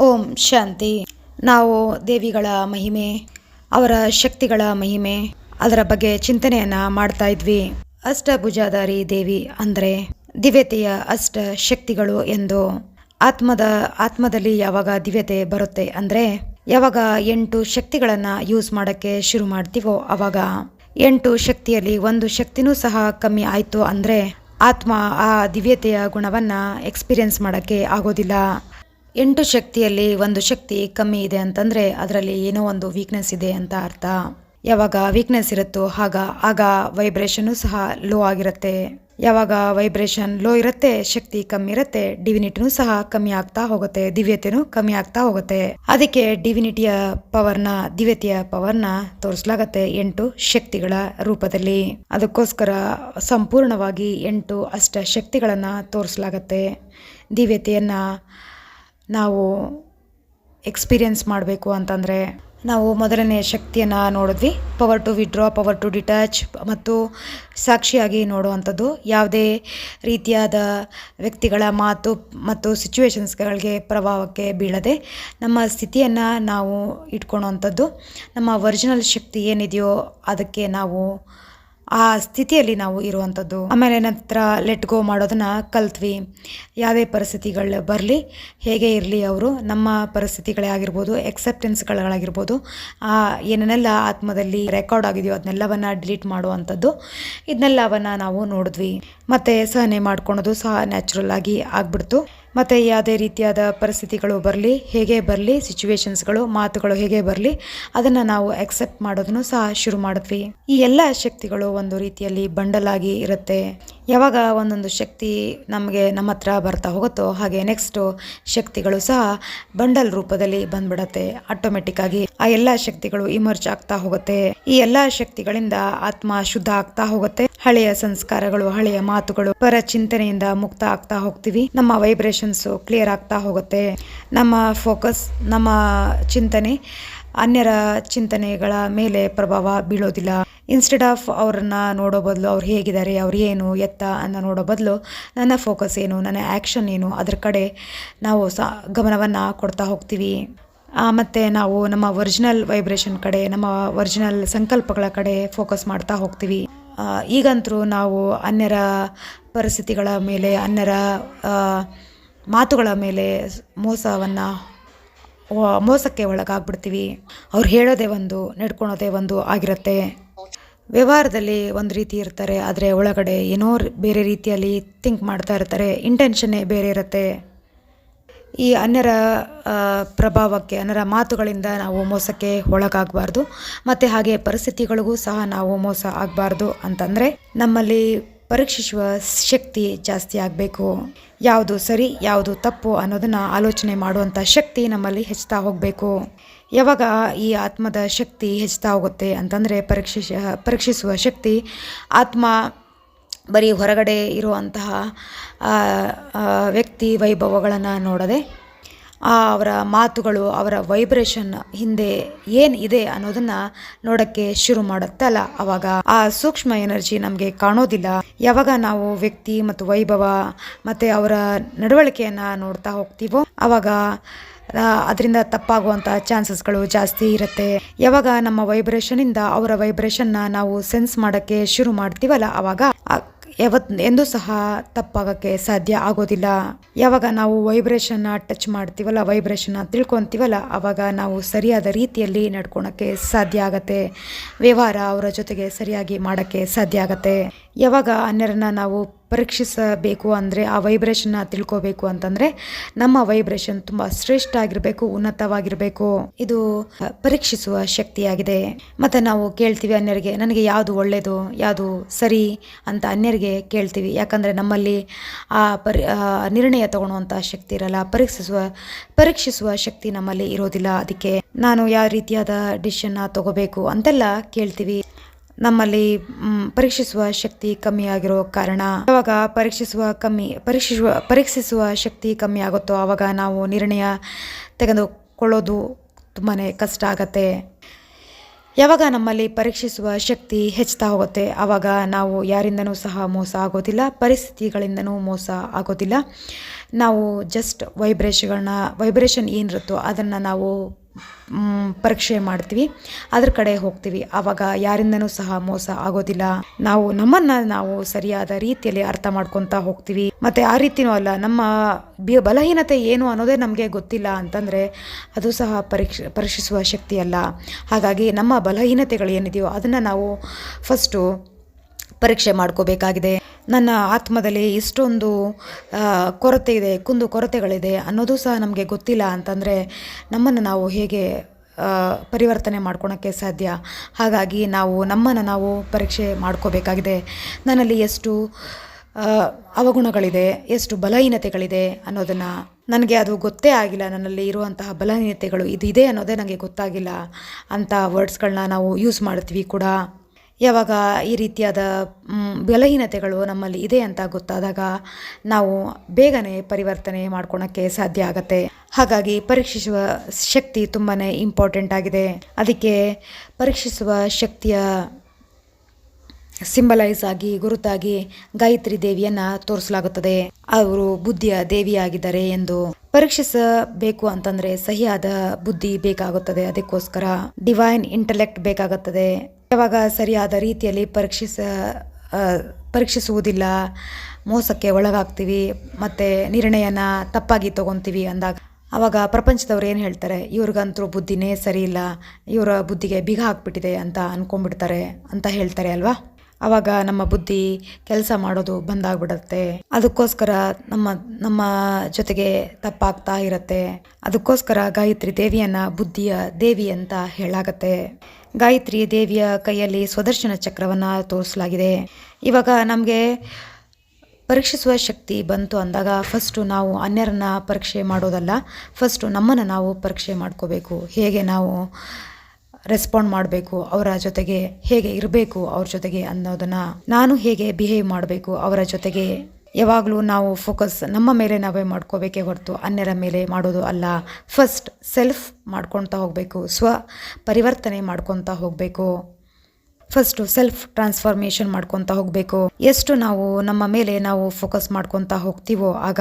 ಓಂ ಶಾಂತಿ. ನಾವು ದೇವಿಗಳ ಮಹಿಮೆ, ಅವರ ಶಕ್ತಿಗಳ ಮಹಿಮೆ, ಅದರ ಬಗ್ಗೆ ಚಿಂತನೆಯನ್ನ ಮಾಡ್ತಾ ಇದ್ವಿ. ಅಷ್ಟಭುಜಾಧಾರಿ ದೇವಿ ಅಂದರೆ ದಿವ್ಯತೆಯ ಅಷ್ಟ ಶಕ್ತಿಗಳು ಎಂದು. ಆತ್ಮದ ಆತ್ಮದಲ್ಲಿ ಯಾವಾಗ ದಿವ್ಯತೆ ಬರುತ್ತೆ ಅಂದರೆ ಯಾವಾಗ ಎಂಟು ಶಕ್ತಿಗಳನ್ನು ಯೂಸ್ ಮಾಡೋಕ್ಕೆ ಶುರು ಮಾಡ್ತೀವೋ ಅವಾಗ. ಎಂಟು ಶಕ್ತಿಯಲ್ಲಿ ಒಂದು ಶಕ್ತಿನೂ ಸಹ ಕಮ್ಮಿ ಆಯಿತು ಅಂದರೆ ಆತ್ಮ ಆ ದಿವ್ಯತೆಯ ಗುಣವನ್ನು ಎಕ್ಸ್ಪೀರಿಯನ್ಸ್ ಮಾಡೋಕ್ಕೆ ಆಗೋದಿಲ್ಲ. ಎಂಟು ಶಕ್ತಿಯಲ್ಲಿ ಒಂದು ಶಕ್ತಿ ಕಮ್ಮಿ ಇದೆ ಅಂತಂದರೆ ಅದರಲ್ಲಿ ಏನೋ ಒಂದು ವೀಕ್ನೆಸ್ ಇದೆ ಅಂತ ಅರ್ಥ. ಯಾವಾಗ ವೀಕ್ನೆಸ್ ಇರುತ್ತೋ ಆಗ ಆಗ ವೈಬ್ರೇಷನ್ನು ಸಹ ಲೋ ಆಗಿರುತ್ತೆ. ಯಾವಾಗ ವೈಬ್ರೇಷನ್ ಲೋ ಇರುತ್ತೆ, ಶಕ್ತಿ ಕಮ್ಮಿ ಇರುತ್ತೆ ಡಿವಿನಿಟಿನೂ ಸಹ ಕಮ್ಮಿ ಆಗ್ತಾ ಹೋಗುತ್ತೆ, ದಿವ್ಯತೆನೂ ಕಮ್ಮಿ ಆಗ್ತಾ ಹೋಗುತ್ತೆ. ಅದಕ್ಕೆ ಡಿವಿನಿಟಿಯ ಪವರ್ನ ದಿವ್ಯತೆಯ ಪವರ್ನ ತೋರಿಸಲಾಗತ್ತೆ ಎಂಟು ಶಕ್ತಿಗಳ ರೂಪದಲ್ಲಿ. ಅದಕ್ಕೋಸ್ಕರ ಸಂಪೂರ್ಣವಾಗಿ ಎಂಟು ಅಷ್ಟ ಶಕ್ತಿಗಳನ್ನು ತೋರಿಸಲಾಗತ್ತೆ. ದಿವ್ಯತೆಯನ್ನ ನಾವು ಎಕ್ಸ್ಪೀರಿಯೆನ್ಸ್ ಮಾಡಬೇಕು ಅಂತಂದರೆ ನಾವು ಮೊದಲನೇ ಶಕ್ತಿಯನ್ನು ನೋಡಿದ್ವಿ. Power to withdraw power to detach ಮತ್ತು ಸಾಕ್ಷಿಯಾಗಿ ನೋಡುವಂಥದ್ದು. ಯಾವುದೇ ರೀತಿಯಾದ ವ್ಯಕ್ತಿಗಳ ಮಾತು ಮತ್ತು ಸಿಚುವೇಶನ್ಸ್ಗಳಿಗೆ ಪ್ರಭಾವಕ್ಕೆ ಬೀಳದೆ ನಮ್ಮ ಸ್ಥಿತಿಯನ್ನು ನಾವು ಇಟ್ಕೊಳ್ಳೋವಂಥದ್ದು ನಮ್ಮ ಒರಿಜಿನಲ್ ಶಕ್ತಿ ಏನಿದೆಯೋ ಅದಕ್ಕೆ ನಾವು ಆ ಸ್ಥಿತಿಯಲ್ಲಿ ನಾವು ಇರುವಂಥದ್ದು. ಆಮೇಲೆ ನಂತರ ಲೆಟ್ ಗೋ ಮಾಡೋದನ್ನ ಕಲ್ತ್ವಿ. ಯಾವುದೇ ಪರಿಸ್ಥಿತಿಗಳು ಬರಲಿ, ಹೇಗೆ ಇರಲಿ ಅವರು, ನಮ್ಮ ಪರಿಸ್ಥಿತಿಗಳೇ ಆಗಿರ್ಬೋದು ಎಕ್ಸೆಪ್ಟೆನ್ಸ್ಗಳಾಗಿರ್ಬೋದು ಆ ಏನೇನೆಲ್ಲ ಆತ್ಮದಲ್ಲಿ ರೆಕಾರ್ಡ್ ಆಗಿದೆಯೋ ಅದನ್ನೆಲ್ಲವನ್ನು ಡಿಲೀಟ್ ಮಾಡುವಂಥದ್ದು ಇದನ್ನೆಲ್ಲವನ್ನು ನಾವು ನೋಡಿದ್ವಿ. ಮತ್ತು ಸಹನೆ ಮಾಡ್ಕೊಳೋದು ಸಹ ನ್ಯಾಚುರಲ್ ಆಗಿ ಆಗ್ಬಿಡ್ತು. ಮತ್ತು ಯಾವುದೇ ರೀತಿಯಾದ ಪರಿಸ್ಥಿತಿಗಳು ಬರಲಿ, ಹೇಗೆ ಬರಲಿ ಸಿಚುವೇಶನ್ಸ್ಗಳು ಮಾತುಗಳು ಹೇಗೆ ಬರಲಿ, ಅದನ್ನು ನಾವು ಅಕ್ಸೆಪ್ಟ್ ಮಾಡೋದನ್ನು ಸಹ ಶುರು ಮಾಡಿದ್ವಿ. ಈ ಎಲ್ಲ ಶಕ್ತಿಗಳು ಒಂದು ರೀತಿಯಲ್ಲಿ ಬಂಡಲಾಗಿ ಇರುತ್ತೆ. ಯಾವಾಗ ಒಂದೊಂದು ಶಕ್ತಿ ನಮಗೆ ನಮ್ಮ ಹತ್ರ ಬರ್ತಾ ಹೋಗುತ್ತೋ ಹಾಗೆ ನೆಕ್ಸ್ಟು ಶಕ್ತಿಗಳು ಸಹ ಬಂಡಲ್ ರೂಪದಲ್ಲಿ ಬಂದ್ಬಿಡತ್ತೆ. ಆಟೋಮೆಟಿಕ್ ಆಗಿ ಆ ಎಲ್ಲ ಶಕ್ತಿಗಳು ಇಮರ್ಜ್ ಆಗ್ತಾ ಹೋಗುತ್ತೆ. ಈ ಎಲ್ಲ ಶಕ್ತಿಗಳಿಂದ ಆತ್ಮ ಶುದ್ಧ ಆಗ್ತಾ ಹೋಗುತ್ತೆ. ಹಳೆಯ ಸಂಸ್ಕಾರಗಳು, ಹಳೆಯ ಮಾತುಗಳು, ಪರ ಚಿಂತನೆಯಿಂದ ಮುಕ್ತ ಆಗ್ತಾ ಹೋಗ್ತೀವಿ. ನಮ್ಮ ವೈಬ್ರೇಷನ್ಸ್ ಕ್ಲಿಯರ್ ಆಗ್ತಾ ಹೋಗುತ್ತೆ. ನಮ್ಮ ಫೋಕಸ್ ನಮ್ಮ ಚಿಂತನೆ ಅನ್ಯರ ಚಿಂತನೆಗಳ ಮೇಲೆ ಪ್ರಭಾವ ಬೀಳೋದಿಲ್ಲ. ಇನ್ಸ್ಟೆಡ್ ಆಫ್ ಅವ್ರನ್ನ ನೋಡೋ ಬದಲು ಅವ್ರು ಹೇಗಿದ್ದಾರೆ, ಅವ್ರು ಏನು, ಎತ್ತ ಅನ್ನೋ ನೋಡೋ ಬದಲು ನನ್ನ ಫೋಕಸ್ ಏನು, ನನ್ನ ಆ್ಯಕ್ಷನ್ ಏನು, ಅದ್ರ ಕಡೆ ನಾವು ಸ, ಗಮನವನ್ನು ಕೊಡ್ತಾ ಹೋಗ್ತೀವಿ. ಮತ್ತು ನಾವು ನಮ್ಮ ಒರಿಜಿನಲ್ ವೈಬ್ರೇಷನ್ ಕಡೆ, ನಮ್ಮ ಒರಿಜಿನಲ್ ಸಂಕಲ್ಪಗಳ ಕಡೆ ಫೋಕಸ್ ಮಾಡ್ತಾ ಹೋಗ್ತೀವಿ. ಈಗಂತರೂ ನಾವು ಅನ್ಯರ ಪರಿಸ್ಥಿತಿಗಳ ಮೇಲೆ, ಅನ್ಯರ ಮಾತುಗಳ ಮೇಲೆ ಮೋಸವನ್ನು ಮೋಸಕ್ಕೆ ಒಳಗಾಗ್ಬಿಡ್ತೀವಿ. ಅವ್ರು ಹೇಳೋದೇ ಒಂದು, ನಡ್ಕೊಳೋದೇ ಒಂದು ಆಗಿರುತ್ತೆ. ವ್ಯವಹಾರದಲ್ಲಿ ಒಂದು ರೀತಿ ಇರ್ತಾರೆ, ಆದರೆ ಒಳಗಡೆ ಏನೋ ಬೇರೆ ರೀತಿಯಲ್ಲಿ ಥಿಂಕ್ ಮಾಡ್ತಾ ಇರ್ತಾರೆ ಇಂಟೆನ್ಷನ್ನೇ ಬೇರೆ ಇರುತ್ತೆ. ಈ ಅನ್ಯರ ಪ್ರಭಾವಕ್ಕೆ, ಅನ್ಯರ ಮಾತುಗಳಿಂದ ನಾವು ಮೋಸಕ್ಕೆ ಒಳಗಾಗಬಾರ್ದು, ಮತ್ತು ಹಾಗೆ ಪರಿಸ್ಥಿತಿಗಳಿಗೂ ಸಹ ನಾವು ಮೋಸ ಆಗಬಾರ್ದು ಅಂತಂದರೆ ನಮ್ಮಲ್ಲಿ ಪರೀಕ್ಷಿಸುವ ಶಕ್ತಿ ಜಾಸ್ತಿ ಆಗಬೇಕು. ಯಾವುದು ಸರಿ, ಯಾವುದು ತಪ್ಪು ಅನ್ನೋದನ್ನು ಆಲೋಚನೆ ಮಾಡುವಂಥ ಶಕ್ತಿ ನಮ್ಮಲ್ಲಿ ಹೆಚ್ಚುತ್ತಾ ಹೋಗಬೇಕು. ಯಾವಾಗ ಈ ಆತ್ಮದ ಶಕ್ತಿ ಹೆಚ್ಚುತ್ತಾ ಹೋಗುತ್ತೆ ಅಂತಂದರೆ ಪರೀಕ್ಷಿಸ ಪರೀಕ್ಷಿಸುವ ಶಕ್ತಿ ಆತ್ಮ ಬರೀ ಹೊರಗಡೆ ಇರುವಂತಹ ವ್ಯಕ್ತಿ ವೈಭವಗಳನ್ನು ನೋಡದೆ ಅವರ ಮಾತುಗಳು, ಅವರ ವೈಬ್ರೇಷನ್ ಹಿಂದೆ ಏನು ಇದೆ ಅನ್ನೋದನ್ನು ನೋಡೋಕ್ಕೆ ಶುರು ಮಾಡುತ್ತಲ್ಲ ಅವಾಗ ಆ ಸೂಕ್ಷ್ಮ ಎನರ್ಜಿ ನಮಗೆ ಕಾಣೋದಿಲ್ಲ. ಯಾವಾಗ ನಾವು ವ್ಯಕ್ತಿ ಮತ್ತು ವೈಭವ ಮತ್ತು ಅವರ ನಡವಳಿಕೆಯನ್ನು ನೋಡ್ತಾ ಹೋಗ್ತೀವೋ, ಅವಾಗ ಅದರಿಂದ ತಪ್ಪಾಗುವಂತಹ ಚಾನ್ಸಸ್ಗಳು ಜಾಸ್ತಿ ಇರುತ್ತೆ. ಯಾವಾಗ ನಮ್ಮ ವೈಬ್ರೇಷನಿಂದ ಅವರ ವೈಬ್ರೇಷನ್ನ ನಾವು ಸೆನ್ಸ್ ಮಾಡೋಕ್ಕೆ ಶುರು ಮಾಡ್ತೀವಲ್ಲ, ಅವಾಗ ಯಾವತ್, ಎಂದೂ ಸಹ ತಪ್ಪಾಗೋಕ್ಕೆ ಸಾಧ್ಯ ಆಗೋದಿಲ್ಲ. ಯಾವಾಗ ನಾವು ವೈಬ್ರೇಷನ್ನ ಟಚ್ ಮಾಡ್ತೀವಲ್ಲ ವೈಬ್ರೇಷನ್ನ ತಿಳ್ಕೊತೀವಲ್ಲ ಆವಾಗ ನಾವು ಸರಿಯಾದ ರೀತಿಯಲ್ಲಿ ನಡ್ಕೊಳಕ್ಕೆ ಸಾಧ್ಯ ಆಗತ್ತೆ. ವ್ಯವಹಾರ ಅವರ ಜೊತೆಗೆ ಸರಿಯಾಗಿ ಮಾಡೋಕ್ಕೆ ಸಾಧ್ಯ ಆಗತ್ತೆ. ಯಾವಾಗ ಅನ್ಯರನ್ನ ನಾವು ಪರೀಕ್ಷಿಸಬೇಕು ಅಂದರೆ ಆ ವೈಬ್ರೇಷನ್ನ ತಿಳ್ಕೋಬೇಕು ಅಂತಂದರೆ ನಮ್ಮ ವೈಬ್ರೇಷನ್ ತುಂಬ ಶ್ರೇಷ್ಠ ಆಗಿರಬೇಕು ಉನ್ನತವಾಗಿರಬೇಕು. ಇದು ಪರೀಕ್ಷಿಸುವ ಶಕ್ತಿಯಾಗಿದೆ. ಮತ್ತು ನಾವು ಕೇಳ್ತೀವಿ ಅನ್ಯರಿಗೆ, ನನಗೆ ಯಾವುದು ಒಳ್ಳೆಯದು ಯಾವುದು ಸರಿ? ಅಂತ ಅನ್ಯರಿಗೆ ಕೇಳ್ತೀವಿ. ಯಾಕಂದರೆ ನಮ್ಮಲ್ಲಿ ಆ ಪರಿ ನಿರ್ಣಯ ತಗೊಳ್ಳುವಂಥ ಶಕ್ತಿ ಇರಲ್ಲ. ಪರೀಕ್ಷಿಸುವ ಪರೀಕ್ಷಿಸುವ ಶಕ್ತಿ ನಮ್ಮಲ್ಲಿ ಇರೋದಿಲ್ಲ. ಅದಕ್ಕೆ ನಾನು ಯಾವ ರೀತಿಯಾದ ಡಿಶನ್ನ ತಗೋಬೇಕು ಅಂತೆಲ್ಲ ಕೇಳ್ತೀವಿ. ನಮ್ಮಲ್ಲಿ ಪರೀಕ್ಷಿಸುವ ಶಕ್ತಿ ಕಮ್ಮಿ ಆಗಿರೋ ಕಾರಣ, ಯಾವಾಗ ಪರೀಕ್ಷಿಸುವ ಕಮ್ಮಿ, ಪರೀಕ್ಷಿಸುವ ಪರೀಕ್ಷಿಸುವ ಶಕ್ತಿ ಕಮ್ಮಿ ಆಗುತ್ತೋ ಆವಾಗ ನಾವು ನಿರ್ಣಯ ತೆಗೆದುಕೊಳ್ಳೋದು ತುಂಬಾ ಕಷ್ಟ ಆಗತ್ತೆ. ಯಾವಾಗ ನಮ್ಮಲ್ಲಿ ಪರೀಕ್ಷಿಸುವ ಶಕ್ತಿ ಹೆಚ್ಚುತ್ತಾ ಹೋಗುತ್ತೆ ಆವಾಗ ನಾವು ಯಾರಿಂದನೂ ಸಹ ಮೋಸ ಆಗೋದಿಲ್ಲ, ಪರಿಸ್ಥಿತಿಗಳಿಂದನೂ ಮೋಸ ಆಗೋದಿಲ್ಲ. ನಾವು ಜಸ್ಟ್ ವೈಬ್ರೇಷನ್ಗಳನ್ನ ವೈಬ್ರೇಷನ್ ಏನಿರುತ್ತೋ ಅದನ್ನು ನಾವು ಪರೀಕ್ಷೆ ಮಾಡ್ತೀವಿ. ಅದ್ರ ಕಡೆ ಹೋಗ್ತೀವಿ. ಆವಾಗ ಯಾರಿಂದನೂ ಸಹ ಮೋಸ ಆಗೋದಿಲ್ಲ. ನಾವು ನಮ್ಮನ್ನ ನಾವು ಸರಿಯಾದ ರೀತಿಯಲ್ಲಿ ಅರ್ಥ ಮಾಡ್ಕೊತಾ ಹೋಗ್ತೀವಿ. ಮತ್ತೆ ಆ ರೀತಿನೂ ಅಲ್ಲ, ನಮ್ಮ ಬಲಹೀನತೆ ಏನು ಅನ್ನೋದೇ ನಮಗೆ ಗೊತ್ತಿಲ್ಲ ಅಂತಂದರೆ ಅದು ಸಹ ಪರೀಕ್ಷೆ, ಪರೀಕ್ಷಿಸುವ ಶಕ್ತಿ ಅಲ್ಲ. ಹಾಗಾಗಿ ನಮ್ಮ ಬಲಹೀನತೆಗಳು ಏನಿದೆಯೋ ಅದನ್ನು ನಾವು ಫಸ್ಟು ಪರೀಕ್ಷೆ ಮಾಡ್ಕೋಬೇಕಾಗಿದೆ. ನನ್ನ ಆತ್ಮದಲ್ಲಿ ಇಷ್ಟೊಂದು ಕೊರತೆ ಇದೆ, ಕುಂದು ಕೊರತೆಗಳಿದೆ ಅನ್ನೋದು ಸಹ ನಮಗೆ ಗೊತ್ತಿಲ್ಲ ಅಂತಂದರೆ ನಮ್ಮನ್ನು ನಾವು ಹೇಗೆ ಪರಿವರ್ತನೆ ಮಾಡ್ಕೊಳಕ್ಕೆ ಸಾಧ್ಯ? ಹಾಗಾಗಿ ನಾವು ನಮ್ಮನ್ನು ನಾವು ಪರೀಕ್ಷೆ ಮಾಡ್ಕೋಬೇಕಾಗಿದೆ. ನನ್ನಲ್ಲಿ ಎಷ್ಟು ಅವಗುಣಗಳಿದೆ, ಎಷ್ಟು ಬಲಹೀನತೆಗಳಿದೆ ಅನ್ನೋದನ್ನು ನನಗೆ ಅದು ಗೊತ್ತೇ ಆಗಿಲ್ಲ. ನನ್ನಲ್ಲಿ ಇರುವಂತಹ ಬಲಹೀನತೆಗಳು ಇದಿದೆ ಅನ್ನೋದೇ ನನಗೆ ಗೊತ್ತಾಗಿಲ್ಲ. ಅಂತ ವರ್ಡ್ಸ್ಗಳನ್ನ ನಾವು ಯೂಸ್ ಮಾಡ್ತೀವಿ ಕೂಡ. ಯಾವಾಗ ಈ ರೀತಿಯಾದ ಬಲಹೀನತೆಗಳು ನಮ್ಮಲ್ಲಿ ಇದೆ ಅಂತ ಗೊತ್ತಾದಾಗ ನಾವು ಬೇಗನೆ ಪರಿವರ್ತನೆ ಮಾಡ್ಕೊಳಕ್ಕೆ ಸಾಧ್ಯ ಆಗತ್ತೆ. ಹಾಗಾಗಿ ಪರೀಕ್ಷಿಸುವ ಶಕ್ತಿ ತುಂಬಾ ಇಂಪಾರ್ಟೆಂಟ್ ಆಗಿದೆ. ಅದಕ್ಕೆ ಪರೀಕ್ಷಿಸುವ ಶಕ್ತಿಯ ಸಿಂಬಲೈಸ್ ಆಗಿ, ಗುರುತಾಗಿ ಗಾಯತ್ರಿ ದೇವಿಯನ್ನ ತೋರಿಸಲಾಗುತ್ತದೆ. ಅವರು ಬುದ್ಧಿಯ ದೇವಿಯಾಗಿದ್ದಾರೆ ಎಂದು ಪರೀಕ್ಷಿಸಬೇಕು ಅಂತಂದ್ರೆ ಸಹಿಯಾದ ಬುದ್ಧಿ ಬೇಕಾಗುತ್ತದೆ. ಅದಕ್ಕೋಸ್ಕರ ಡಿವೈನ್ ಇಂಟೆಲೆಕ್ಟ್ ಬೇಕಾಗುತ್ತದೆ. ಯಾವಾಗ ಸರಿಯಾದ ರೀತಿಯಲ್ಲಿ ಪರೀಕ್ಷಿಸ ಪರೀಕ್ಷಿಸುವುದಿಲ್ಲ, ಮೋಸಕ್ಕೆ ಒಳಗಾಗ್ತೀವಿ, ಮತ್ತು ನಿರ್ಣಯನ ತಪ್ಪಾಗಿ ತೊಗೊತೀವಿ ಅಂದಾಗ ಆವಾಗ ಪ್ರಪಂಚದವ್ರು ಏನು ಹೇಳ್ತಾರೆ? ಇವ್ರಿಗಂತೂ ಬುದ್ಧಿನೇ ಸರಿ ಇಲ್ಲ ಇವರ ಬುದ್ಧಿಗೆ ಬೀಗ ಹಾಕ್ಬಿಟ್ಟಿದೆ ಅಂತ ಅಂದ್ಕೊಂಡ್ಬಿಡ್ತಾರೆ ಅಂತ ಹೇಳ್ತಾರೆ ಅಲ್ವಾ? ಆವಾಗ ನಮ್ಮ ಬುದ್ಧಿ ಕೆಲಸ ಮಾಡೋದು ಬಂದಾಗ್ಬಿಡುತ್ತೆ. ಅದಕ್ಕೋಸ್ಕರ ನಮ್ಮ ನಮ್ಮ ಜೊತೆಗೆ ತಪ್ಪಾಗ್ತಾ ಇರುತ್ತೆ. ಅದಕ್ಕೋಸ್ಕರ ಗಾಯತ್ರಿ ದೇವಿಯನ್ನು ಬುದ್ಧಿಯ ದೇವಿ ಅಂತ ಹೇಳಾಗತ್ತೆ. ಗಾಯತ್ರಿ ದೇವಿಯ ಕೈಯಲ್ಲಿ ಸ್ವದರ್ಶನ ಚಕ್ರವನ್ನ ತೋರಿಸಲಾಗಿದೆ. ಇವಾಗ ನಮಗೆ ಪರೀಕ್ಷಿಸುವ ಶಕ್ತಿ ಬಂತು ಅಂದಾಗ ಫಸ್ಟು ನಾವು ಅನ್ಯರನ್ನ ಪರೀಕ್ಷೆ ಮಾಡೋದಲ್ಲ ಫಸ್ಟು ನಮ್ಮನ್ನು ನಾವು ಪರೀಕ್ಷೆ ಮಾಡ್ಕೋಬೇಕು, ಹೇಗೆ ನಾವು ರೆಸ್ಪಾಂಡ್ ಮಾಡಬೇಕು, ಅವರ ಜೊತೆಗೆ ಹೇಗೆ ಇರಬೇಕು, ಅವ್ರ ಜೊತೆಗೆ ಅನ್ನೋದನ್ನು, ನಾನು ಹೇಗೆ ಬಿಹೇವ್ ಮಾಡಬೇಕು, ಅವರ ಜೊತೆಗೆ ಯಾವಾಗಲೂ ನಾವು ಫೋಕಸ್ ನಮ್ಮ ಮೇಲೆ ನಾವೇ ಮಾಡ್ಕೋಬೇಕೇ ಹೊರತು ಅನ್ಯರ ಮೇಲೆ ಮಾಡೋದು ಅಲ್ಲ. ಫಸ್ಟ್ ಸೆಲ್ಫ್ ಮಾಡ್ಕೊತಾ ಹೋಗಬೇಕು, ಸ್ವ ಪರಿವರ್ತನೆ ಮಾಡ್ಕೊತಾ ಹೋಗಬೇಕು. ಫಸ್ಟು ಸೆಲ್ಫ್ ಟ್ರಾನ್ಸ್ಫಾರ್ಮೇಷನ್ ಮಾಡ್ಕೊತಾ ಹೋಗಬೇಕು. ಎಷ್ಟು ನಾವು ನಮ್ಮ ಮೇಲೆ ನಾವು ಫೋಕಸ್ ಮಾಡ್ಕೊತಾ ಹೋಗ್ತೀವೋ ಆಗ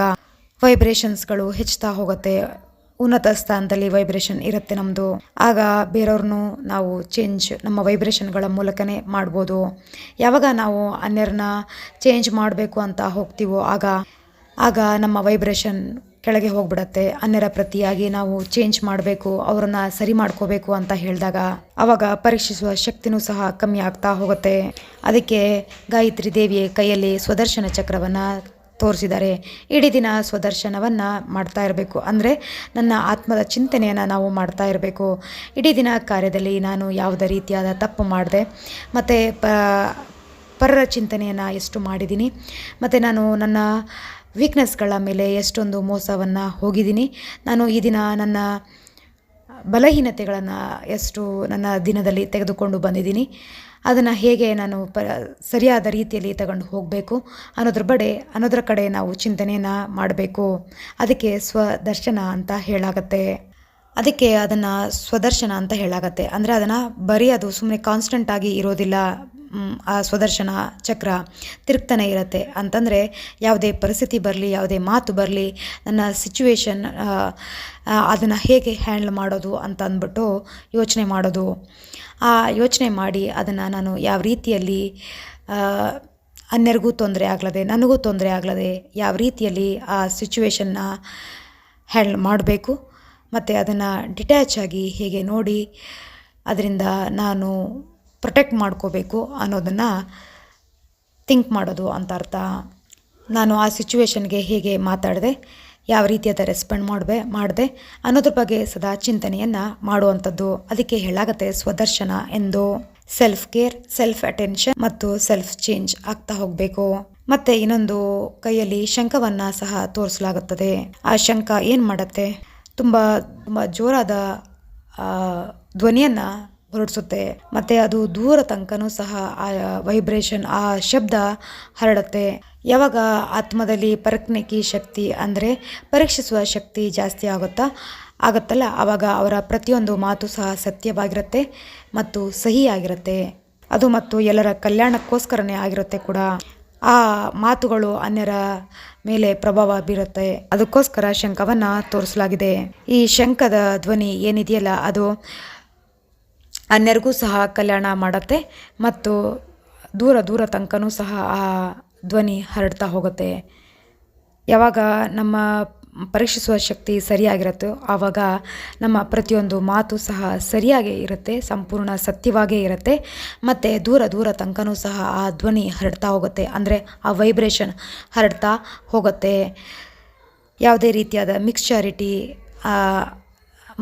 ವೈಬ್ರೇಷನ್ಸ್ಗಳು ಹೆಚ್ಚುತ್ತಾ ಹೋಗುತ್ತೆ. ಉನ್ನತ ಸ್ಥಾನದಲ್ಲಿ ವೈಬ್ರೇಷನ್ ಇರುತ್ತೆ ನಮ್ಮದು ಆಗ ಬೇರೆಯವ್ರನ್ನೂ ನಾವು ಚೇಂಜ್ ನಮ್ಮ ವೈಬ್ರೇಷನ್ಗಳ ಮೂಲಕನೇ ಮಾಡ್ಬೋದು. ಯಾವಾಗ ನಾವು ಅನ್ಯರನ್ನ ಚೇಂಜ್ ಮಾಡಬೇಕು ಅಂತ ಹೋಗ್ತೀವೋ ಆಗ ಆಗ ನಮ್ಮ ವೈಬ್ರೇಷನ್ ಕೆಳಗೆ ಹೋಗ್ಬಿಡತ್ತೆ. ಅನ್ಯರ ಪ್ರತಿಯಾಗಿ ನಾವು ಚೇಂಜ್ ಮಾಡಬೇಕು, ಅವರನ್ನು ಸರಿ ಮಾಡ್ಕೋಬೇಕು ಅಂತ ಹೇಳಿದಾಗ ಅವಾಗ ಪರೀಕ್ಷಿಸುವ ಶಕ್ತಿನೂ ಸಹ ಕಮ್ಮಿ ಆಗ್ತಾ ಹೋಗುತ್ತೆ. ಅದಕ್ಕೆ ಗಾಯತ್ರಿ ದೇವಿಯ ಕೈಯಲ್ಲಿ ಸ್ವದರ್ಶನ ಚಕ್ರವನ್ನ ತೋರಿಸಿದ್ದಾರೆ. ಇಡೀ ದಿನ ಸ್ವದರ್ಶನವನ್ನು ಮಾಡ್ತಾ ಇರಬೇಕು. ಅಂದರೆ ನನ್ನ ಆತ್ಮದ ಚಿಂತನೆಯನ್ನು ನಾವು ಮಾಡ್ತಾ ಇರಬೇಕು. ಇಡೀ ದಿನ ಕಾರ್ಯದಲ್ಲಿ ನಾನು ಯಾವುದೇ ರೀತಿಯಾದ ತಪ್ಪು ಮಾಡಿದೆ. ಮತ್ತು ಪ, ಪರರ ಚಿಂತನೆಯನ್ನು ಎಷ್ಟು ಮಾಡಿದ್ದೀನಿ. ಮತ್ತು ನಾನು ನನ್ನ ವೀಕ್ನೆಸ್ಗಳ ಮೇಲೆ ಎಷ್ಟೊಂದು ಮೋಸವನ್ನು ಹೋಗಿದ್ದೀನಿ. ನಾನು ಈ ದಿನ ನನ್ನ ಬಲಹೀನತೆಗಳನ್ನು ಎಷ್ಟು ನನ್ನ ದಿನದಲ್ಲಿ ತೆಗೆದುಕೊಂಡು ಬಂದಿದ್ದೀನಿ. ಅದನ್ನು ಹೇಗೆ ನಾನು ಪ, ಸರಿಯಾದ ರೀತಿಯಲ್ಲಿ ತಗೊಂಡು ಹೋಗಬೇಕು ಅನ್ನೋದ್ರ ಬಡೆ, ಅನ್ನೋದ್ರ ಕಡೆ ನಾವು ಚಿಂತನೆಯನ್ನು ಮಾಡಬೇಕು. ಅದಕ್ಕೆ ಸ್ವದರ್ಶನ ಅಂತ ಹೇಳಾಗತ್ತೆ. ಅದಕ್ಕೆ ಅದನ್ನು ಸ್ವದರ್ಶನ ಅಂತ ಹೇಳಾಗತ್ತೆ. ಅಂದರೆ ಅದನ್ನು ಬರೀ ಅದು ಸುಮ್ಮನೆ ಕಾನ್ಸ್ಟೆಂಟ್ ಆಗಿ ಇರೋದಿಲ್ಲ. ಆ ಸ್ವದರ್ಶನ ಚಕ್ರ ತಿರುಗ್ತಾನೆ ಇರುತ್ತೆ. ಅಂತಂದರೆ ಯಾವುದೇ ಪರಿಸ್ಥಿತಿ ಬರಲಿ, ಯಾವುದೇ ಮಾತು ಬರಲಿ, ನನ್ನ ಸಿಚುವೇಶನ್ ಅದನ್ನು ಹೇಗೆ ಹ್ಯಾಂಡ್ಲ್ ಮಾಡೋದು ಅಂತ ಅಂದ್ಬಿಟ್ಟು ಯೋಚನೆ ಮಾಡೋದು. ಆ ಯೋಚನೆ ಮಾಡಿ ಅದನ್ನು ನಾನು ಯಾವ ರೀತಿಯಲ್ಲಿ ಅನ್ಯರಿಗೂ ತೊಂದರೆ ಆಗ್ಲದೆ, ನನಗೂ ತೊಂದರೆ ಆಗ್ಲದೆ ಯಾವ ರೀತಿಯಲ್ಲಿ ಆ ಸಿಚುವೇಶನ್ನ ಹ್ಯಾಂಡ್ ಮಾಡಬೇಕು, ಮತ್ತು ಅದನ್ನು ಡಿಟ್ಯಾಚ್ ಆಗಿ ಹೇಗೆ ನೋಡಿ ಅದರಿಂದ ನಾನು ಪ್ರೊಟೆಕ್ಟ್ ಮಾಡ್ಕೋಬೇಕು ಅನ್ನೋದನ್ನು ಥಿಂಕ್ ಮಾಡೋದು ಅಂತ ಅರ್ಥ. ನಾನು ಆ ಸಿಚುವೇಶನ್ಗೆ ಹೇಗೆ ಮಾತಾಡಿದೆ ಯಾವ ರೀತಿಯಾದ ರೆಸ್ಪಾಂಡ್ ಮಾಡಬೇ ಮಾಡಿದೆ ಅನ್ನೋದ್ರ ಬಗ್ಗೆ ಸದಾ ಚಿಂತನೆಯನ್ನು ಮಾಡುವಂಥದ್ದು. ಅದಕ್ಕೆ ಹೇಳಾಗತ್ತೆ ಸ್ವದರ್ಶನ ಎಂದು. ಸೆಲ್ಫ್ ಕೇರ್ ಸೆಲ್ಫ್ ಅಟೆನ್ಷನ್ ಮತ್ತು ಸೆಲ್ಫ್ ಚೇಂಜ್ ಆಗ್ತಾ ಹೋಗಬೇಕು. ಮತ್ತೆ ಇನ್ನೊಂದು ಕೈಯಲ್ಲಿ ಶಂಖವನ್ನ ಸಹ ತೋರಿಸಲಾಗುತ್ತದೆ. ಆ ಶಂಖ ಏನು ಮಾಡುತ್ತೆ? ತುಂಬ ತುಂಬ ಜೋರಾದ ಧ್ವನಿಯನ್ನ ಹೊರಡಿಸುತ್ತೆ. ಮತ್ತೆ ಅದು ದೂರ ತನಕನೂ ಸಹ ಆ ವೈಬ್ರೇಷನ್ ಆ ಶಬ್ದ ಹರಡುತ್ತೆ. ಯಾವಾಗ ಆತ್ಮದಲ್ಲಿ ಪರಕ್ನಿಕಿ ಶಕ್ತಿ ಅಂದರೆ ಪರೀಕ್ಷಿಸುವ ಶಕ್ತಿ ಜಾಸ್ತಿ ಆಗುತ್ತಾ? ಆಗುತ್ತಲ್ಲ, ಆವಾಗ ಅವರ ಪ್ರತಿಯೊಂದು ಮಾತು ಸಹ ಸತ್ಯವಾಗಿರುತ್ತೆ ಮತ್ತು ಸಹಿಯಾಗಿರುತ್ತೆ. ಅದು ಮತ್ತು ಎಲ್ಲರ ಕಲ್ಯಾಣಕ್ಕೋಸ್ಕರನೇ ಆಗಿರುತ್ತೆ ಕೂಡ. ಆ ಮಾತುಗಳು ಅನ್ಯರ ಮೇಲೆ ಪ್ರಭಾವ ಬೀರುತ್ತೆ. ಅದಕ್ಕೋಸ್ಕರ ಶಂಖವನ್ನು ತೋರಿಸಲಾಗಿದೆ. ಈ ಶಂಖದ ಧ್ವನಿ ಏನಿದೆಯಲ್ಲ, ಅದು ಅನ್ಯರಿಗೂ ಸಹ ಕಲ್ಯಾಣ ಮಾಡುತ್ತೆ ಮತ್ತು ದೂರ ದೂರ ತನಕನೂ ಸಹ ಆ ಧ್ವನಿ ಹರಡ್ತಾ ಹೋಗುತ್ತೆ. ಯಾವಾಗ ನಮ್ಮ ಪರೀಕ್ಷಿಸುವ ಶಕ್ತಿ ಸರಿಯಾಗಿರುತ್ತೋ ಆವಾಗ ನಮ್ಮ ಪ್ರತಿಯೊಂದು ಮಾತು ಸಹ ಸರಿಯಾಗೇ ಇರುತ್ತೆ, ಸಂಪೂರ್ಣ ಸತ್ಯವಾಗೇ ಇರುತ್ತೆ. ಮತ್ತು ದೂರ ದೂರ ತನಕನೂ ಸಹ ಆ ಧ್ವನಿ ಹರಡ್ತಾ ಹೋಗುತ್ತೆ. ಅಂದರೆ ಆ ವೈಬ್ರೇಷನ್ ಹರಡ್ತಾ ಹೋಗುತ್ತೆ. ಯಾವುದೇ ರೀತಿಯಾದ ಮಿಕ್ಸ್ಚಾರಿಟಿ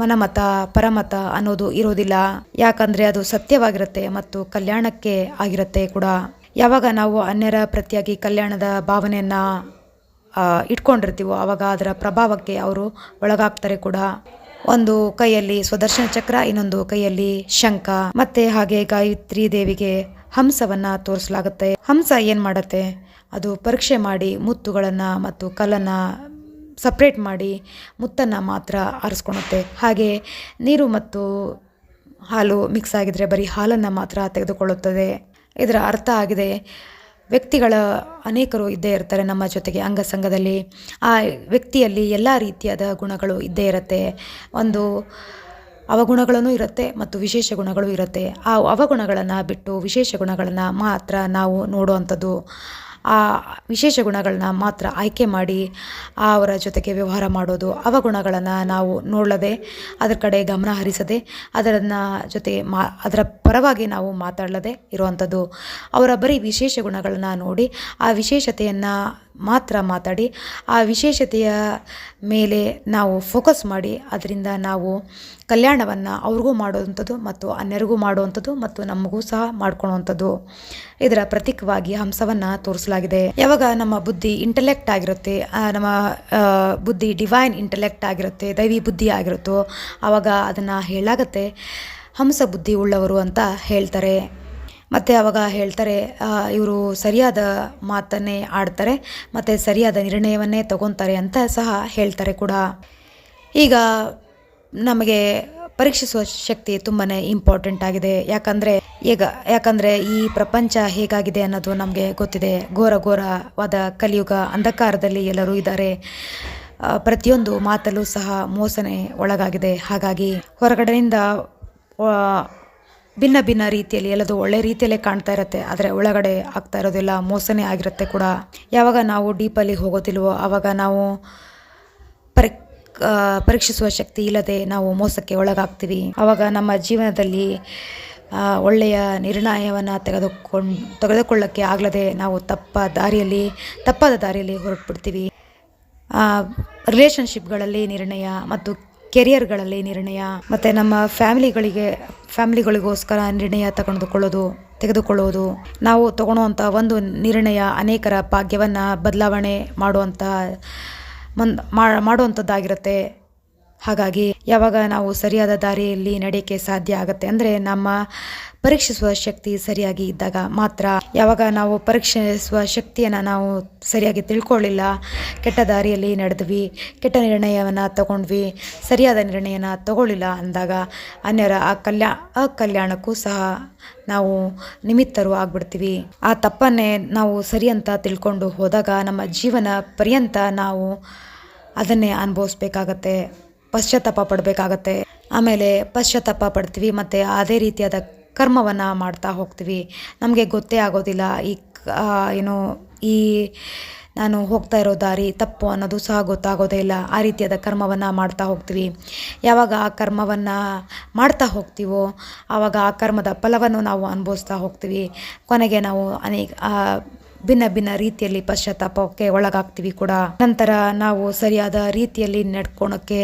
ಮನಮತ, ಪರಮತ ಅನ್ನೋದು ಇರೋದಿಲ್ಲ. ಯಾಕಂದರೆ ಅದು ಸತ್ಯವಾಗಿರುತ್ತೆ ಮತ್ತು ಕಲ್ಯಾಣಕ್ಕೆ ಆಗಿರುತ್ತೆ ಕೂಡ. ಯಾವಾಗ ನಾವು ಅನ್ಯರ ಪ್ರತಿಯಾಗಿ ಕಲ್ಯಾಣದ ಭಾವನೆಯನ್ನು ಇಟ್ಕೊಂಡಿರ್ತೀವೋ ಆವಾಗ ಅದರ ಪ್ರಭಾವಕ್ಕೆ ಅವರು ಒಳಗಾಗ್ತಾರೆ ಕೂಡ. ಒಂದು ಕೈಯಲ್ಲಿ ಸ್ವದರ್ಶನ ಚಕ್ರ, ಇನ್ನೊಂದು ಕೈಯಲ್ಲಿ ಶಂಖ. ಮತ್ತೆ ಹಾಗೆ ಗಾಯತ್ರಿ ದೇವಿಗೆ ಹಂಸವನ್ನ ತೋರಿಸಲಾಗುತ್ತೆ. ಹಂಸ ಏನ್ ಮಾಡತ್ತೆ? ಅದು ಪರೀಕ್ಷೆ ಮಾಡಿ ಮುತ್ತುಗಳನ್ನ ಮತ್ತು ಕಲ್ಲನ್ನ ಸಪ್ರೇಟ್ ಮಾಡಿ ಮುತ್ತನ್ನು ಮಾತ್ರ ಆರಿಸ್ಕೊಳುತ್ತೆ. ಹಾಗೆ ನೀರು ಮತ್ತು ಹಾಲು ಮಿಕ್ಸ್ ಆಗಿದ್ರೆ ಬರೀ ಹಾಲನ್ನು ಮಾತ್ರ ತೆಗೆದುಕೊಳ್ಳುತ್ತದೆ. ಇದರ ಅರ್ಥ ಆಗಿದೆ. ವ್ಯಕ್ತಿಗಳ ಅನೇಕರು ಇದ್ದೇ ಇರ್ತಾರೆ ನಮ್ಮ ಜೊತೆಗೆ ಅಂಗಸಂಗದಲ್ಲಿ ಆ ವ್ಯಕ್ತಿಯಲ್ಲಿ ಎಲ್ಲ ರೀತಿಯಾದ ಗುಣಗಳು ಇದ್ದೇ ಇರುತ್ತೆ. ಒಂದು ಅವಗುಣಗಳೂ ಇರುತ್ತೆ ಮತ್ತು ವಿಶೇಷ ಗುಣಗಳು ಇರುತ್ತೆ. ಆ ಅವಗುಣಗಳನ್ನು ಬಿಟ್ಟು ವಿಶೇಷ ಗುಣಗಳನ್ನು ಮಾತ್ರ ನಾವು ನೋಡುವಂಥದ್ದು. ಆ ವಿಶೇಷ ಗುಣಗಳನ್ನ ಮಾತ್ರ ಆಯ್ಕೆ ಮಾಡಿ ಅವರ ಜೊತೆಗೆ ವ್ಯವಹಾರ ಮಾಡೋದು ಅವಗುಣಗಳನ್ನು ನಾವು ನೋಡದೆ ಅದರ ಕಡೆ ಗಮನ ಹರಿಸದೆ, ಅದರನ್ನು ಜೊತೆ ಮಾ, ಅದರ ಪರವಾಗಿ ನಾವು ಮಾತಾಡಲದೆ ಇರುವಂಥದ್ದು ಅವರ ಬರೀ ವಿಶೇಷ ಗುಣಗಳನ್ನು ನೋಡಿ ಆ ವಿಶೇಷತೆಯನ್ನು ಮಾತ್ರ ಮಾತಾಡಿ ಆ ವಿಶೇಷತೆಯ ಮೇಲೆ ನಾವು ಫೋಕಸ್ ಮಾಡಿ, ಅದರಿಂದ ನಾವು ಕಲ್ಯಾಣವನ್ನು ಅವ್ರಿಗೂ ಮಾಡುವಂಥದ್ದು ಮತ್ತು ಅನ್ಯರಿಗೂ ಮಾಡುವಂಥದ್ದು ಮತ್ತು ನಮಗೂ ಸಹ ಮಾಡ್ಕೊಳ್ಳುವಂಥದ್ದು ಇದರ ಪ್ರತೀಕವಾಗಿ ಹಂಸವನ್ನು ತೋರಿಸಲಾಗಿದೆ. ಯಾವಾಗ ನಮ್ಮ ಬುದ್ಧಿ ಇಂಟೆಲೆಕ್ಟ್ ಆಗಿರುತ್ತೆ ನಮ್ಮ ಬುದ್ಧಿ ಡಿವೈನ್ ಇಂಟೆಲೆಕ್ಟ್ ಆಗಿರುತ್ತೆ, ದೈವಿ ಬುದ್ಧಿ ಆಗಿರುತ್ತೋ ಆವಾಗ ಅದನ್ನು ಹೇಳಾಗತ್ತೆ ಹಂಸ ಬುದ್ಧಿ ಉಳ್ಳವರು ಅಂತ ಹೇಳ್ತಾರೆ. ಮತ್ತು ಅವಾಗ ಹೇಳ್ತಾರೆ ಇವರು ಸರಿಯಾದ ಮಾತನ್ನೇ ಆಡ್ತಾರೆ, ಮತ್ತು ಸರಿಯಾದ ನಿರ್ಣಯವನ್ನೇ ತಗೊತಾರೆ ಅಂತ ಸಹ ಹೇಳ್ತಾರೆ ಕೂಡ. ಈಗ ನಮಗೆ ಪರೀಕ್ಷಿಸುವ ಶಕ್ತಿ ತುಂಬಾ ಇಂಪಾರ್ಟೆಂಟ್ ಆಗಿದೆ. ಯಾಕಂದರೆ, ಈಗ, ಯಾಕಂದರೆ ಈ ಪ್ರಪಂಚ ಹೇಗಾಗಿದೆ ಅನ್ನೋದು ನಮಗೆ ಗೊತ್ತಿದೆ. ಘೋರ ಘೋರವಾದ ಕಲಿಯುಗ ಅಂಧಕಾರದಲ್ಲಿ ಎಲ್ಲರೂ ಇದ್ದಾರೆ. ಪ್ರತಿಯೊಂದು ಮಾತಲ್ಲೂ ಸಹ ಮೋಸನೆ ಒಳಗಾಗಿದೆ. ಹಾಗಾಗಿ ಹೊರಗಡೆಯಿಂದ ಭಿನ್ನ ಭಿನ್ನ ರೀತಿಯಲ್ಲಿ ಎಲ್ಲದೂ ಒಳ್ಳೆ ರೀತಿಯಲ್ಲೇ ಕಾಣ್ತಾ ಇರುತ್ತೆ. ಆದರೆ ಒಳಗಡೆ ಆಗ್ತಾ ಇರೋದಿಲ್ಲ ಮೋಸನೇ ಆಗಿರುತ್ತೆ ಕೂಡ. ಯಾವಾಗ ನಾವು ಡೀಪಲ್ಲಿ ಹೋಗೋದಿಲ್ವೋ ಆವಾಗ ನಾವು ಪರಿ ಪರೀಕ್ಷಿಸುವ ಶಕ್ತಿ ಇಲ್ಲದೆ ನಾವು ಮೋಸಕ್ಕೆ ಒಳಗಾಗ್ತೀವಿ. ಆವಾಗ ನಮ್ಮ ಜೀವನದಲ್ಲಿ ಒಳ್ಳೆಯ ನಿರ್ಣಯವನ್ನು ತೆಗೆದುಕೊಂಡು, ತೆಗೆದುಕೊಳ್ಳೋಕ್ಕೆ ಆಗಲದೆ ನಾವು ತಪ್ಪ ದಾರಿಯಲ್ಲಿ, ತಪ್ಪಾದ ದಾರಿಯಲ್ಲಿ ಹೊರಟುಬಿಡ್ತೀವಿ. ರಿಲೇಷನ್ಶಿಪ್ಗಳಲ್ಲಿ ನಿರ್ಣಯ ಮತ್ತು ಕೆರಿಯರ್ಗಳಲ್ಲಿ ನಿರ್ಣಯ, ಮತ್ತು ನಮ್ಮ ಫ್ಯಾಮಿಲಿಗಳಿಗೆ, ಫ್ಯಾಮಿಲಿಗಳಿಗೋಸ್ಕರ ನಿರ್ಣಯ ತೆಗೆದುಕೊಳ್ಳೋದು ತೆಗೆದುಕೊಳ್ಳುವುದು ನಾವು ತಗೊಳ್ಳುವಂಥ ಒಂದು ನಿರ್ಣಯ ಅನೇಕರ ಭಾಗ್ಯವನ್ನು ಬದಲಾವಣೆ ಮಾಡುವಂಥ ಮಾಡುವಂಥದ್ದಾಗಿರುತ್ತೆ. ಹಾಗಾಗಿ ಯಾವಾಗ ನಾವು ಸರಿಯಾದ ದಾರಿಯಲ್ಲಿ ನಡೆಯೋಕ್ಕೆ ಸಾಧ್ಯ ಆಗುತ್ತೆ ಅಂದರೆ ನಮ್ಮ ಪರೀಕ್ಷಿಸುವ ಶಕ್ತಿ ಸರಿಯಾಗಿ ಇದ್ದಾಗ ಮಾತ್ರ ಯಾವಾಗ ನಾವು ಪರೀಕ್ಷಿಸುವ ಶಕ್ತಿಯನ್ನು ನಾವು ಸರಿಯಾಗಿ ತಿಳ್ಕೊಳ್ಳಿಲ್ಲ. ಕೆಟ್ಟ ದಾರಿಯಲ್ಲಿ ನಡೆದ್ವಿ, ಕೆಟ್ಟ ನಿರ್ಣಯವನ್ನು ತಗೊಂಡ್ವಿ, ಸರಿಯಾದ ನಿರ್ಣಯನ ತಗೊಳ್ಳಿಲ್ಲ ಅಂದಾಗ ಅನ್ಯರ ಆ ಕಲ್ಯಾ ಅಕಲ್ಯಾಣಕ್ಕೂ ಸಹ ನಾವು ನಿಮಿತ್ತರು ಆಗ್ಬಿಡ್ತೀವಿ. ಆ ತಪ್ಪನ್ನೇ ನಾವು ಸರಿ ಅಂತ ತಿಳ್ಕೊಂಡು ಹೋದಾಗ ನಮ್ಮ ಜೀವನ ಪರ್ಯಂತ ನಾವು ಅದನ್ನೇ ಅನುಭವಿಸ್ಬೇಕಾಗತ್ತೆ. ಪಶ್ಚಾತ್ತಾಪ ಪಡಬೇಕಾಗತ್ತೆ. ಆಮೇಲೆ ಪಶ್ಚಾತ್ತಾಪ ಪಡ್ತೀವಿ, ಮತ್ತು ಅದೇ ರೀತಿಯಾದ ಕರ್ಮವನ್ನು ಮಾಡ್ತಾ ಹೋಗ್ತೀವಿ. ನಮಗೆ ಗೊತ್ತೇ ಆಗೋದಿಲ್ಲ. ಈ ಏನು, ಈ ನಾನು ಹೋಗ್ತಾ ಇರೋ ದಾರಿ ತಪ್ಪು ಅನ್ನೋದು ಸಹ ಗೊತ್ತಾಗೋದೇ ಇಲ್ಲ. ಆ ರೀತಿಯಾದ ಕರ್ಮವನ್ನು ಮಾಡ್ತಾ ಹೋಗ್ತೀವಿ. ಯಾವಾಗ ಆ ಕರ್ಮವನ್ನು ಮಾಡ್ತಾ ಹೋಗ್ತೀವೋ, ಆವಾಗ ಆ ಕರ್ಮದ ಫಲವನ್ನು ನಾವು ಅನುಭವಿಸ್ತಾ ಹೋಗ್ತೀವಿ. ಕೊನೆಗೆ ನಾವು ಅನೇಕ ಭಿನ್ನ ಭಿನ್ನ ರೀತಿಯಲ್ಲಿ ಪಶ್ಚಾತ್ತಾಪಕ್ಕೆ ಒಳಗಾಗ್ತೀವಿ ಕೂಡ. ನಂತರ ನಾವು ಸರಿಯಾದ ರೀತಿಯಲ್ಲಿ ನಡ್ಕೊಳೋಕ್ಕೆ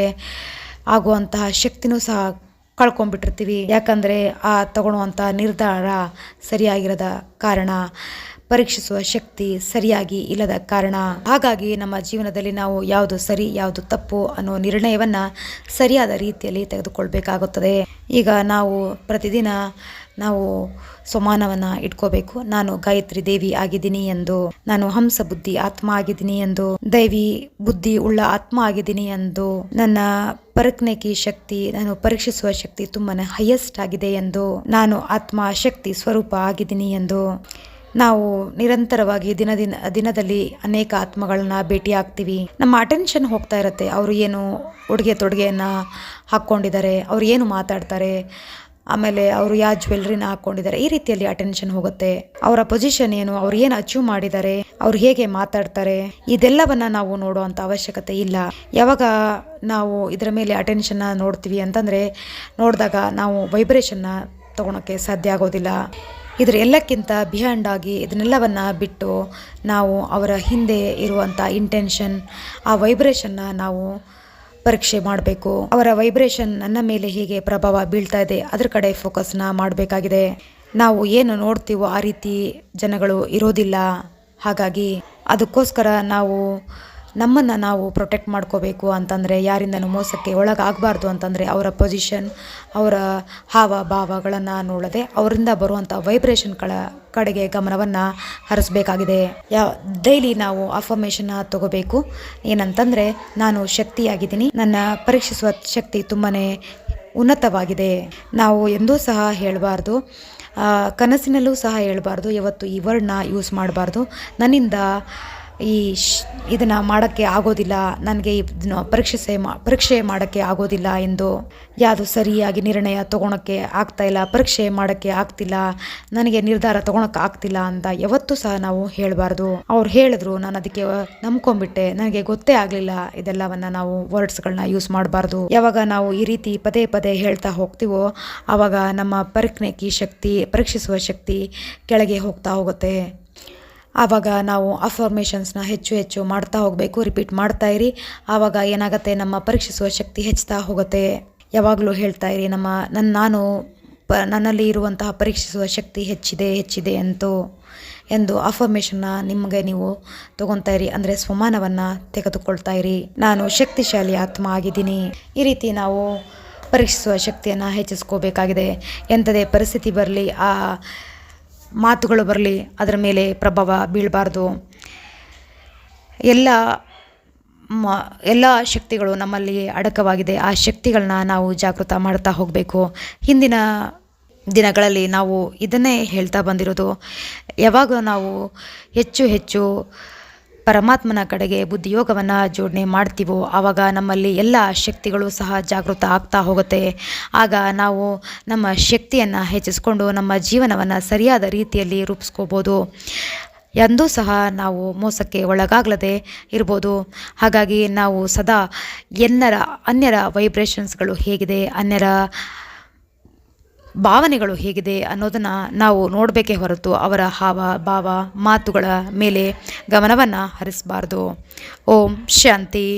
ಆಗುವಂತಹ ಶಕ್ತಿನೂ ಸಹ ಕಳ್ಕೊಂಡ್ಬಿಟ್ಟಿರ್ತೀವಿ. ಯಾಕಂದರೆ ಆ ತಗೊಳ್ಳುವಂಥ ನಿರ್ಧಾರ ಸರಿಯಾಗಿರದ ಕಾರಣ, ಪರೀಕ್ಷಿಸುವ ಶಕ್ತಿ ಸರಿಯಾಗಿ ಇಲ್ಲದ ಕಾರಣ. ಹಾಗಾಗಿ ನಮ್ಮ ಜೀವನದಲ್ಲಿ ನಾವು ಯಾವುದು ಸರಿ, ಯಾವುದು ತಪ್ಪು ಅನ್ನೋ ನಿರ್ಣಯವನ್ನು ಸರಿಯಾದ ರೀತಿಯಲ್ಲಿ ತೆಗೆದುಕೊಳ್ಬೇಕಾಗುತ್ತದೆ. ಈಗ ನಾವು ಪ್ರತಿದಿನ ನಾವು ಸಮಾನವನ್ನು ಇಟ್ಕೋಬೇಕು. ನಾನು ಗಾಯತ್ರಿ ದೇವಿ ಆಗಿದ್ದೀನಿ ಎಂದು, ನಾನು ಹಂಸ ಬುದ್ಧಿ ಆತ್ಮ ಆಗಿದ್ದೀನಿ ಎಂದು, ದೈವಿ ಬುದ್ಧಿ ಉಳ್ಳ ಆತ್ಮ ಆಗಿದ್ದೀನಿ ಎಂದು, ನನ್ನ ಪರಕ್ನೇಕಿ ಶಕ್ತಿ, ನಾನು ಪರೀಕ್ಷಿಸುವ ಶಕ್ತಿ ತುಂಬಾನೇ ಹೈಯೆಸ್ಟ್ ಆಗಿದೆ ಎಂದು, ನಾನು ಆತ್ಮ ಶಕ್ತಿ ಸ್ವರೂಪ ಆಗಿದ್ದೀನಿ ಎಂದು. ನಾವು ನಿರಂತರವಾಗಿ ದಿನ ದಿನ, ದಿನದಲ್ಲಿ ಅನೇಕ ಆತ್ಮಗಳನ್ನ ಭೇಟಿ ಆಗ್ತೀವಿ. ನಮ್ಮ ಅಟೆನ್ಷನ್ ಹೋಗ್ತಾ ಇರುತ್ತೆ. ಅವರು ಏನು ಉಡುಗೆ ತೊಡುಗೆಯನ್ನು ಹಾಕ್ಕೊಂಡಿದ್ದಾರೆ, ಅವ್ರು ಏನು ಮಾತಾಡ್ತಾರೆ ಆಮೇಲೆ ಅವರು ಯಾವ ಜ್ಯುವೆಲ್ರಿನ ಹಾಕೊಂಡಿದ್ದಾರೆ, ಈ ರೀತಿಯಲ್ಲಿ ಅಟೆನ್ಷನ್ ಹೋಗುತ್ತೆ. ಅವರ ಪೊಸಿಷನ್ ಏನು, ಅವ್ರು ಏನು ಅಚೀವ್ ಮಾಡಿದ್ದಾರೆ, ಅವ್ರು ಹೇಗೆ ಮಾತಾಡ್ತಾರೆ, ಇದೆಲ್ಲವನ್ನ ನಾವು ನೋಡುವಂತ ಅವಶ್ಯಕತೆ ಇಲ್ಲ. ಯಾವಾಗ ನಾವು ಇದರ ಮೇಲೆ ಅಟೆನ್ಷನ್ನ ನೋಡ್ತೀವಿ ಅಂತಂದರೆ, ನೋಡಿದಾಗ ನಾವು ವೈಬ್ರೇಷನ್ನ ತಗೊಳಕ್ಕೆ ಸಾಧ್ಯ ಆಗೋದಿಲ್ಲ. ಇದರ ಎಲ್ಲಕ್ಕಿಂತ ಬಿಹ್ಯಾಂಡ್ ಆಗಿ ಇದನ್ನೆಲ್ಲವನ್ನ ಬಿಟ್ಟು ನಾವು ಅವರ ಹಿಂದೆ ಇರುವಂಥ ಇಂಟೆನ್ಷನ್ ಆ ವೈಬ್ರೇಷನ್ನ ನಾವು ಪರೀಕ್ಷೆ ಮಾಡಬೇಕು. ಅವರ ವೈಬ್ರೇಷನ್ ನನ್ನ ಮೇಲೆ ಹೇಗೆ ಪ್ರಭಾವ ಬೀಳ್ತಾ ಇದೆ. ಅದರ ಕಡೆ ಫೋಕಸ್ನ ಮಾಡಬೇಕಾಗಿದೆ. ನಾವು ಏನು ನೋಡ್ತೀವೋ ಆ ರೀತಿ ಜನಗಳು ಇರೋದಿಲ್ಲ. ಹಾಗಾಗಿ ಅದಕ್ಕೋಸ್ಕರ ನಾವು ನಮ್ಮನ್ನು ನಾವು ಪ್ರೊಟೆಕ್ಟ್ ಮಾಡ್ಕೋಬೇಕು ಅಂತಂದರೆ, ಯಾರಿಂದನೂ ಮೋಸಕ್ಕೆ ಒಳಗಾಗಬಾರ್ದು ಅಂತಂದರೆ ಅವರ ಪೊಸಿಷನ್ ಅವರ ಹಾವ ಭಾವಗಳನ್ನು ನೋಡದೆ ಅವರಿಂದ ಬರುವಂಥ ವೈಬ್ರೇಷನ್ಗಳ ಕಡೆಗೆ ಗಮನವನ್ನು ಹರಿಸ್ಬೇಕಾಗಿದೆ. ಯಾ ಡೈಲಿ ನಾವು ಅಫರ್ಮೇಷನ್ನ ತಗೋಬೇಕು. ಏನಂತಂದರೆ, ನಾನು ಶಕ್ತಿಯಾಗಿದ್ದೀನಿ, ನನ್ನ ಪರೀಕ್ಷಿಸುವ ಶಕ್ತಿ ತುಂಬಾ ಉನ್ನತವಾಗಿದೆ. ನಾವು ಎಂದೂ ಸಹ ಹೇಳಬಾರ್ದು. ಕನಸಿನಲ್ಲೂ ಸಹ ಹೇಳಬಾರ್ದು. ಯಾವತ್ತು ಈ ವರ್ಡ್ನ ಯೂಸ್ ಮಾಡಬಾರ್ದು. ನನ್ನಿಂದ ಈ ಶ್ ಇದನ್ನು ಮಾಡೋಕ್ಕೆ ಆಗೋದಿಲ್ಲ, ನನಗೆ ಇದನ್ನು ಪರೀಕ್ಷೆ ಮಾ, ಪರೀಕ್ಷೆ ಮಾಡೋಕ್ಕೆ ಆಗೋದಿಲ್ಲ ಎಂದು ಯಾವುದು ಸರಿಯಾಗಿ ನಿರ್ಣಯ ತೊಗೊಳಕ್ಕೆ ಆಗ್ತಾ ಇಲ್ಲ, ಪರೀಕ್ಷೆ ಮಾಡೋಕ್ಕೆ ಆಗ್ತಿಲ್ಲ, ನನಗೆ ನಿರ್ಧಾರ ತೊಗೊಳಕ್ಕೆ ಆಗ್ತಿಲ್ಲ ಅಂತ ಯಾವತ್ತೂ ಸಹ ನಾವು ಹೇಳಬಾರ್ದು. ಅವ್ರು ಹೇಳಿದ್ರು, ನಾನು ಅದಕ್ಕೆ ನಂಬ್ಕೊಂಡ್ಬಿಟ್ಟೆ, ನನಗೆ ಗೊತ್ತೇ ಆಗಲಿಲ್ಲ, ಇದೆಲ್ಲವನ್ನು ನಾವು ವರ್ಡ್ಸ್ಗಳನ್ನ ಯೂಸ್ ಮಾಡಬಾರ್ದು. ಯಾವಾಗ ನಾವು ಈ ರೀತಿ ಪದೇ ಪದೇ ಹೇಳ್ತಾ ಹೋಗ್ತೀವೋ ಆವಾಗ ನಮ್ಮ ಪರಿಜ್ಞೆಕಿ ಶಕ್ತಿ, ಪರೀಕ್ಷಿಸುವ ಶಕ್ತಿ ಕೆಳಗೆ ಹೋಗ್ತಾ ಹೋಗುತ್ತೆ. ಆವಾಗ ನಾವು ಅಫಾರ್ಮೇಷನ್ಸ್ನ ಹೆಚ್ಚು ಹೆಚ್ಚು ಮಾಡ್ತಾ ಹೋಗಬೇಕು ರಿಪೀಟ್ ಮಾಡ್ತಾ ಇರಿ. ಆವಾಗ ಏನಾಗುತ್ತೆ, ನಮ್ಮ ಪರೀಕ್ಷಿಸುವ ಶಕ್ತಿ ಹೆಚ್ಚುತ್ತಾ ಹೋಗುತ್ತೆ. ಯಾವಾಗಲೂ ಹೇಳ್ತಾ ಇರಿ, ನಮ್ಮ ನನ್ನ ನಾನು ಪ, ನನ್ನಲ್ಲಿ ಇರುವಂತಹ ಪರೀಕ್ಷಿಸುವ ಶಕ್ತಿ ಹೆಚ್ಚಿದೆ ಹೆಚ್ಚಿದೆ ಅಂತೂ ಎಂದು ಅಫರ್ಮೇಷನ್ನ ನಿಮಗೆ ನೀವು ತಗೊತಾ ಇರಿ. ಅಂದರೆ ಸ್ವಮಾನವನ್ನು ತೆಗೆದುಕೊಳ್ತಾ ಇರಿ. ನಾನು ಶಕ್ತಿಶಾಲಿ ಆತ್ಮ ಆಗಿದ್ದೀನಿ. ಈ ರೀತಿ ನಾವು ಪರೀಕ್ಷಿಸುವ ಶಕ್ತಿಯನ್ನು ಹೆಚ್ಚಿಸ್ಕೋಬೇಕಾಗಿದೆ. ಎಂಥದೇ ಪರಿಸ್ಥಿತಿ ಬರಲಿ, ಆ ಮಾತುಗಳು ಬರಲಿ, ಅದರ ಮೇಲೆ ಪ್ರಭಾವ ಬೀಳಬಾರ್ದು. ಎಲ್ಲ ಮ, ಎಲ್ಲ ಶಕ್ತಿಗಳು ನಮ್ಮಲ್ಲಿ ಅಡಕವಾಗಿದೆ. ಆ ಶಕ್ತಿಗಳನ್ನ ನಾವು ಜಾಗೃತ ಮಾಡ್ತಾ ಹೋಗಬೇಕು. ಹಿಂದಿನ ದಿನಗಳಲ್ಲಿ ನಾವು ಇದನ್ನೇ ಹೇಳ್ತಾ ಬಂದಿರೋದು. ಯಾವಾಗ ನಾವು ಹೆಚ್ಚು ಹೆಚ್ಚು ಪರಮಾತ್ಮನ ಕಡೆಗೆ ಬುದ್ಧಿಯೋಗವನ್ನು ಜೋಡಣೆ ಮಾಡ್ತೀವೋ, ಆವಾಗ ನಮ್ಮಲ್ಲಿ ಎಲ್ಲ ಶಕ್ತಿಗಳು ಸಹ ಜಾಗೃತ ಆಗ್ತಾ ಹೋಗುತ್ತೆ. ಆಗ ನಾವು ನಮ್ಮ ಶಕ್ತಿಯನ್ನು ಹೆಚ್ಚಿಸ್ಕೊಂಡು ನಮ್ಮ ಜೀವನವನ್ನು ಸರಿಯಾದ ರೀತಿಯಲ್ಲಿ ರೂಪಿಸ್ಕೋಬೋದು. ಎಂದೂ ಸಹ ನಾವು ಮೋಸಕ್ಕೆ ಒಳಗಾಗಲದೆ ಇರ್ಬೋದು. ಹಾಗಾಗಿ ನಾವು ಸದಾ ಎನ್ನರ, ಅನ್ಯರ ವೈಬ್ರೇಷನ್ಸ್ಗಳು ಹೇಗಿದೆ, ಅನ್ಯರ ಭಾವನೆಗಳು ಹೇಗಿದೆ ಅನ್ನೋದನ್ನು ನಾವು ನೋಡಬೇಕೇ ಹೊರತು ಅವರ ಹಾವ, ಭಾವ, ಮಾತುಗಳ ಮೇಲೆ ಗಮನವನ್ನು ಹರಿಸಬಾರ್ದು. ಓಂ ಶಾಂತಿ.